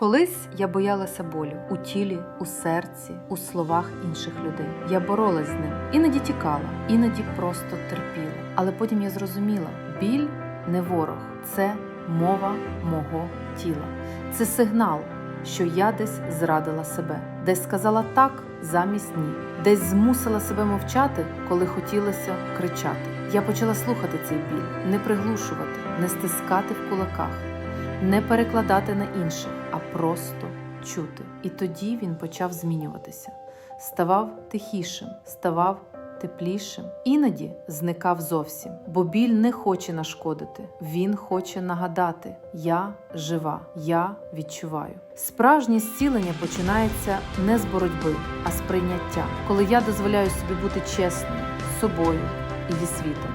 Колись я боялася болю у тілі, у серці, у словах інших людей. Я боролась з ним, іноді тікала, іноді просто терпіла. Але потім я зрозуміла: біль не ворог, це мова мого тіла. Це сигнал, що я десь зрадила себе, десь сказала так замість ні, десь змусила себе мовчати, коли хотілося кричати. Я почала слухати цей біль, не приглушувати, не стискати в кулаках, не перекладати на інших, а просто чути. І тоді він почав змінюватися, ставав тихішим, ставав теплішим, іноді зникав зовсім, бо біль не хоче нашкодити. Він хоче нагадати: я жива, я відчуваю. Справжнє зцілення починається не з боротьби, а з прийняття, коли я дозволяю собі бути чесною з собою і зі світом.